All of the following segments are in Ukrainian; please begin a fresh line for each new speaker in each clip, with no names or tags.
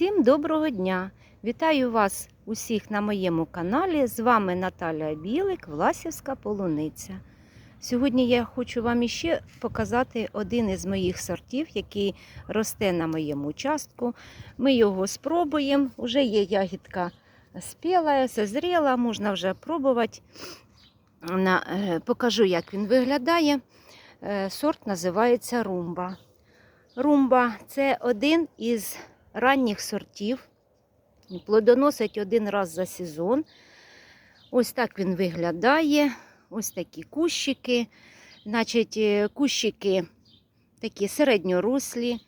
Всім доброго дня! Вітаю вас усіх на моєму каналі. З вами Наталя Білик, Власівська полуниця. Сьогодні я хочу вам іще показати один із моїх сортів, який росте на моєму участку. Ми його спробуємо. Уже є ягідка спіла, созріла, можна вже пробувати. Е, покажу, як він виглядає. Е, Сорт називається румба. Румба це один із ранніх сортів. Плодоносить один раз за сезон. Ось так він виглядає. Ось такі кущики. Значить, е, кущики такі середньоруслі,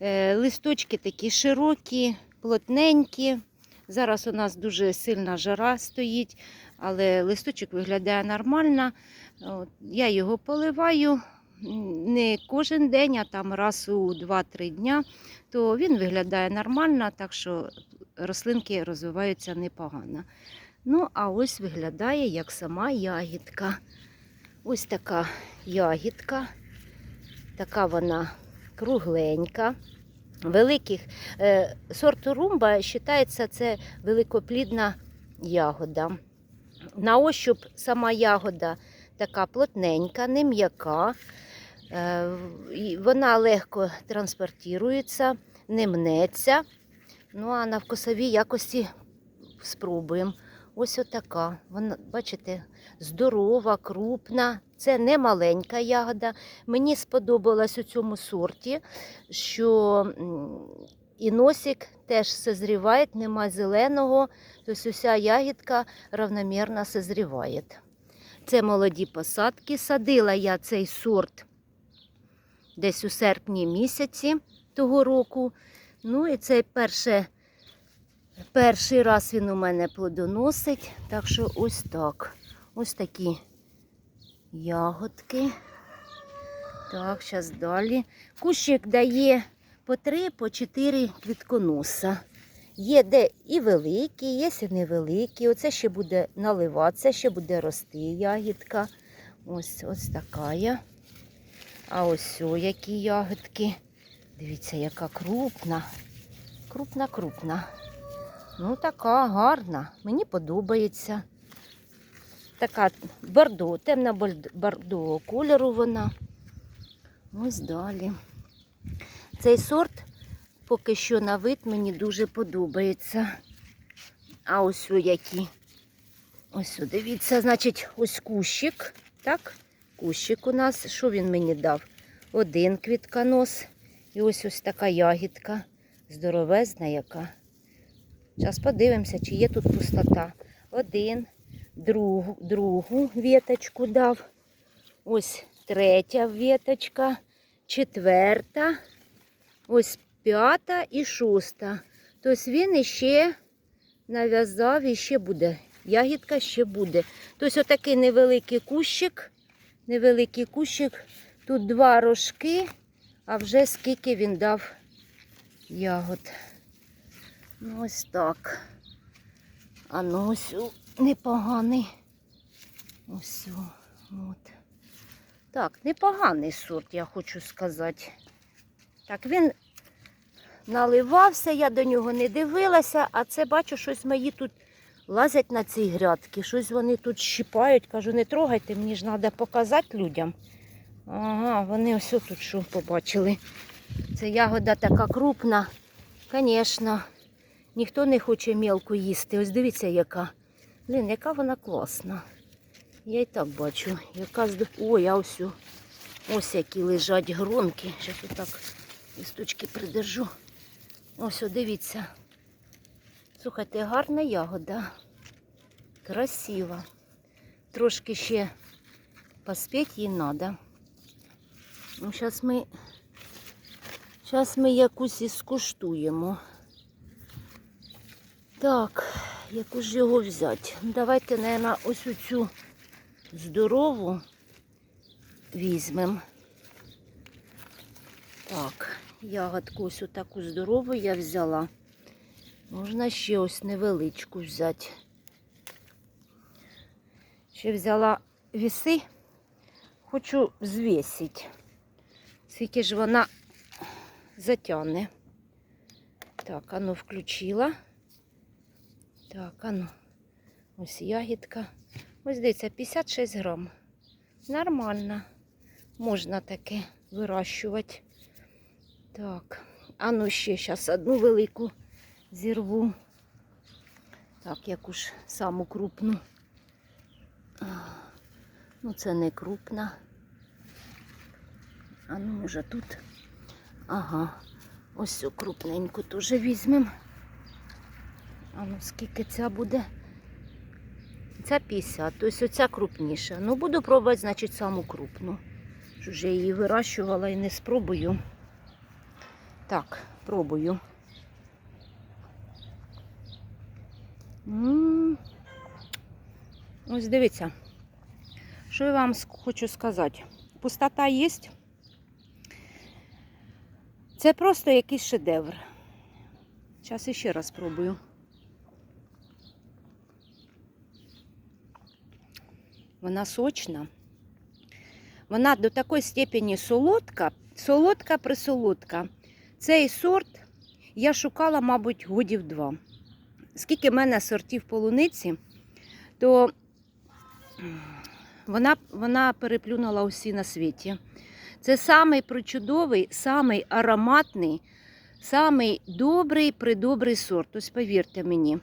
е, листочки такі широкі, плотненькі. Зараз у нас дуже сильна жара стоїть, але листочок виглядає нормально. Я його поливаю не кожен день, а там раз у 2-3 дня, то він виглядає нормально, так що рослинки розвиваються непогано. Ну, а ось виглядає як сама ягідка. Ось така ягідка, така вона кругленька. Великих е, сорту румба вважається це великоплідна ягода. На ощуп сама ягода така плотненька, не м'яка. Е, Вона легко транспортується, не мнеться. Ну, а на вкусовій якості спробуємо. Ось отака. Вона, бачите, здорова, крупна. Це не маленька ягода. Мені сподобалось у цьому сорті, що і носик теж созріває, нема зеленого, тобто уся ягідка равномірно созріває. Це молоді посадки. Садила я цей сорт десь у серпні місяці того року. Ну і цей перше, перший раз він у мене плодоносить. Так що ось так. Ось такі ягодки. Так, зараз далі. Кущик дає по три, по чотири квітконоса. Є де і великі, є і невеликі. Оце ще буде наливатися, ще буде рости ягідка. Ось ось така. я. А ось о, які ягодки. Дивіться, яка крупна. Крупна, крупна. Ну, така гарна. Мені подобається. Така бордо, темна бордового кольору вона. Ось далі. Цей сорт поки що на вид мені дуже подобається. А ось о які. Ось о, дивіться, значить, ось кущик. Так? Кущик у нас. Що він мені дав? Один квітконос. І ось ось така ягідка. Здоровезна яка. Зараз подивимося, чи є тут пустота. Один, другу, другу віточку дав. Ось третя віточка, четверта, ось п'ята і шоста. Тобто він іще нав'язав і ще буде. Ягідка ще буде. Тобто отакий невеликий кущик. Невеликий кущик. Тут два рожки, а вже скільки він дав ягод. Ну, ось так. А ну ось непоганий. Ось. От. Так, непоганий сорт, я хочу сказати. Так, він наливався, я до нього не дивилася, а це бачу, щось мої тут лазять на ці грядки. Щось вони тут щипають. Кажу, не трогайте, мені ж треба показати людям. Ага, вони ось тут що побачили. Це ягода така крупна. Звісно, ніхто не хоче мілку їсти. Ось дивіться, яка. Блін, яка вона класна. Я і так бачу. Яка з... Ой, а ось. Ось які лежать гронки. Зараз отак листочки придержу. Ось, о, дивіться. Слухайте, гарна ягода. Красива. Трошки ще поспеть їй треба. Ну, зараз ми, зараз ми якусь і скуштуємо. Так, яку ж його взяти? Давайте, мабуть, ось оцю здорову візьмемо. Так, ягодку ось таку здорову я взяла. Можна ще ось невеличку взяти. Ще взяла віси, хочу звісити. Скільки ж вона затягне. Так, ану включила. Так, ану. Ось ягідка. Ось дивіться, 56 грам. Нормально. Можна таке вирощувати. Так, ану ще зараз одну велику зірву. Так, яку ж саму крупну. Ну, це не крупна. А ну, може тут. Ага. Ось цю крупненьку теж візьмемо. А ну скільки ця буде? Ця 50, тобто оця крупніша. Ну, буду пробувати, значить, саму крупну. Ж її вирощувала і не спробую. Так, пробую. Ось дивіться. Що я вам хочу сказати? Пустота є. Це просто якийсь шедевр. Зараз іще раз спробую. Вона сочна. Вона до такої степені солодка, солодка присолодка. Цей сорт я шукала, мабуть, годів два. Скільки в мене сортів полуниці, то вона, вона переплюнула усі на світі. Це самий причудовий, самий ароматний, самий добрий, придобрий сорт. Ось повірте мені.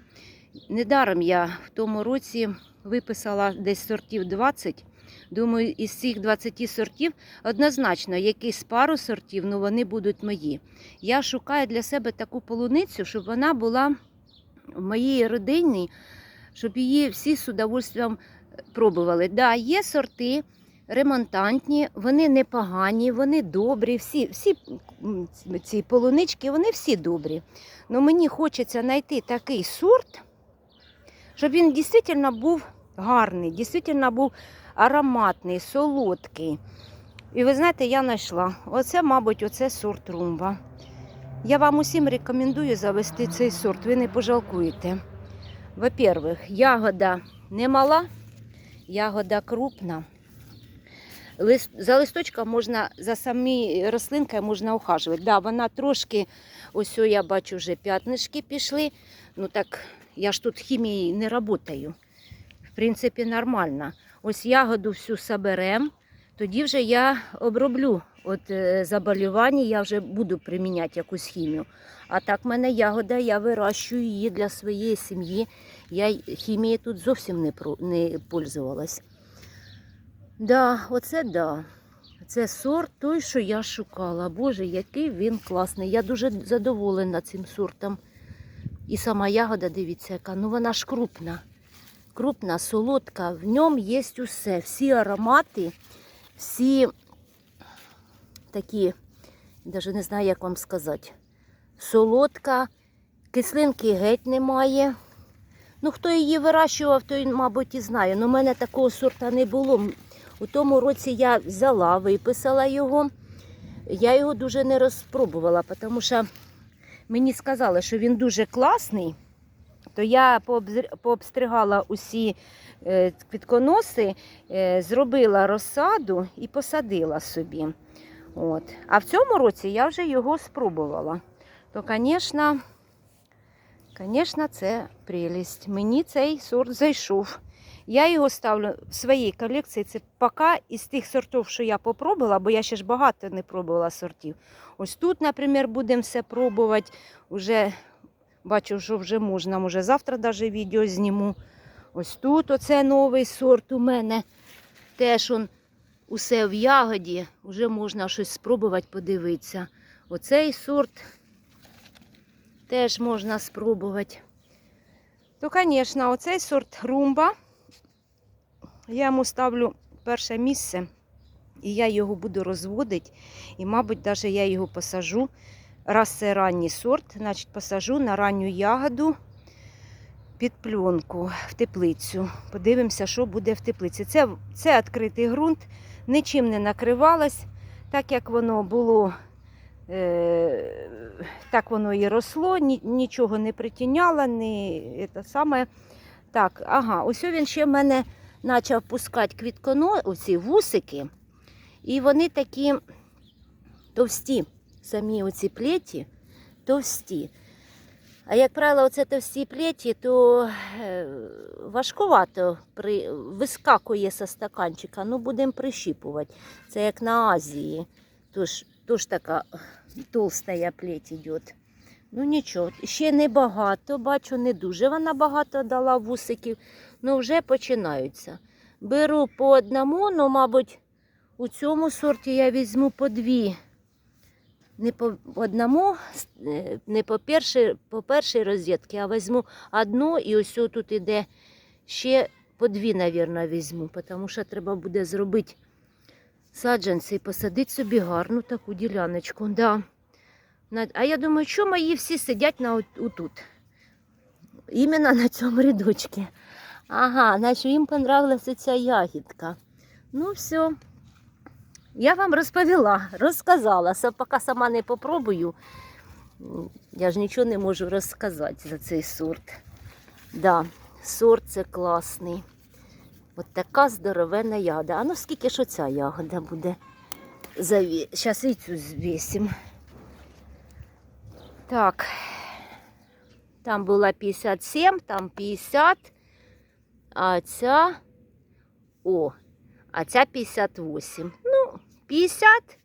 Недаром я в тому році виписала десь сортів 20. Думаю, із цих 20 сортів однозначно якісь пару сортів, ну вони будуть мої. Я шукаю для себе таку полуницю, щоб вона була в моїй родині, щоб її всі з удовольствием пробували. Да, є сорти ремонтантні, вони непогані, вони добрі. Всі, всі ці полунички, вони всі добрі. Але мені хочеться знайти такий сорт, щоб він дійсно був гарний, дійсно був ароматний, солодкий. І ви знаєте, я знайшла. Оце, мабуть, оце сорт румба. Я вам усім рекомендую завести цей сорт, ви не пожалкуєте. Во-первых, ягода не мала, ягода крупна. За листочком можна, за самі рослинки можна ухажувати. Да, вона трошки, ось я бачу, вже п'ятнишки пішли. Ну так, я ж тут хімією не працюю. В принципі, нормально. Ось ягоду всю соберемо, тоді вже я оброблю от е, заболівання, я вже буду приміняти якусь хімію. А так в мене ягода, я вирощую її для своєї сім'ї. Я хімією тут зовсім не, не пользувалась. Да, оце да. Це сорт той, що я шукала. Боже, який він класний. Я дуже задоволена цим сортом. І сама ягода, дивіться, яка. Ну вона ж крупна. Крупна, солодка. В ньому є усе. Всі аромати, всі такі, навіть не знаю, як вам сказати. Солодка, кислинки геть немає. Ну, хто її вирощував, той, мабуть, і знає. Ну, в мене такого сорта не було. У тому році я взяла, виписала його. Я його дуже не розпробувала, тому що мені сказали, що він дуже класний. То я пообстригала усі е, квітконоси, е, зробила розсаду і посадила собі. От. А в цьому році я вже його спробувала. То, звісно, звісно, це прелість. Мені цей сорт зайшов. Я його ставлю в своїй колекції. Це поки із тих сортів, що я попробувала, бо я ще ж багато не пробувала сортів. Ось тут, наприклад, будемо все пробувати. Уже бачу, що вже можна. Може, завтра навіть відео зніму. Ось тут оце новий сорт у мене. Теж он усе в ягоді. Вже можна щось спробувати подивитися. Оцей сорт теж можна спробувати. То, звісно, оцей сорт румба. Я йому ставлю перше місце, і я його буду розводити. І, мабуть, навіть я його посажу. Раз це ранній сорт, значить посажу на ранню ягоду під пленку в теплицю. Подивимося, що буде в теплиці. Це, це відкритий ґрунт, нічим не накривалось, так як воно було. Е, так воно і росло, ні- нічого не притіняло, ні, це саме. Так, ага, ось він ще в мене почав пускати квітконо, оці вусики, і вони такі товсті, самі оці плеті товсті. А як правило, оце товсті плеті, то е, важкувато при... вискакує со стаканчика. Ну, будемо прищіпувати. Це як на Азії. Тож, тож така толстая плеть йде. Ну нічого, ще не багато, бачу, не дуже вона багато дала вусиків, ну вже починаються. Беру по одному, ну, мабуть, у цьому сорті я візьму по дві. Не по одному, е, не по першій, по першій розетці, а візьму одну і ось тут іде ще по дві, мабуть, візьму, тому що треба буде зробити саджанці і посадити собі гарну таку діляночку. Да. А я думаю, що мої всі сидять на отут. Іменно на цьому рядочку. Ага, значить їм понравилася ця ягідка. Ну, все. Я вам розповіла, розказала. Поки сама не попробую. Я ж нічого не можу розказати за цей сорт. Да, сорт це класний. От така здоровенна ягода. А ну скільки ж оця ягода буде? Зараз і цю звісим. Так. Там була 57, там 50, а ця. О, а ця 58. Ну, 50,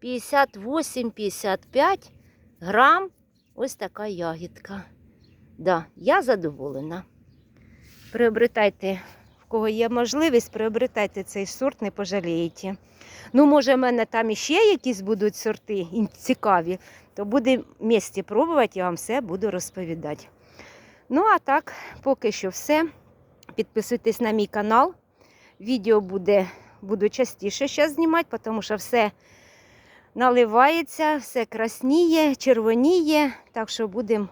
58, 55 грам. Ось така ягідка. Да, я задоволена. Приобретайте, в кого є можливість, приобретайте цей сорт, не пожалієте. Ну, може, в мене там іще якісь будуть сорти цікаві, то буде в місті пробувати, я вам все буду розповідати. Ну, а так, поки що все. Підписуйтесь на мій канал. Відео буде, буду частіше зараз знімати, тому що все наливається, все красніє, червоніє. Так що будемо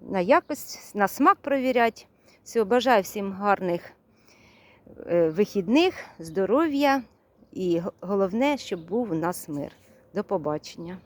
на якость, на смак провіряти. Все, бажаю всім гарних е, вихідних, здоров'я і головне, щоб був у нас мир. До побачення.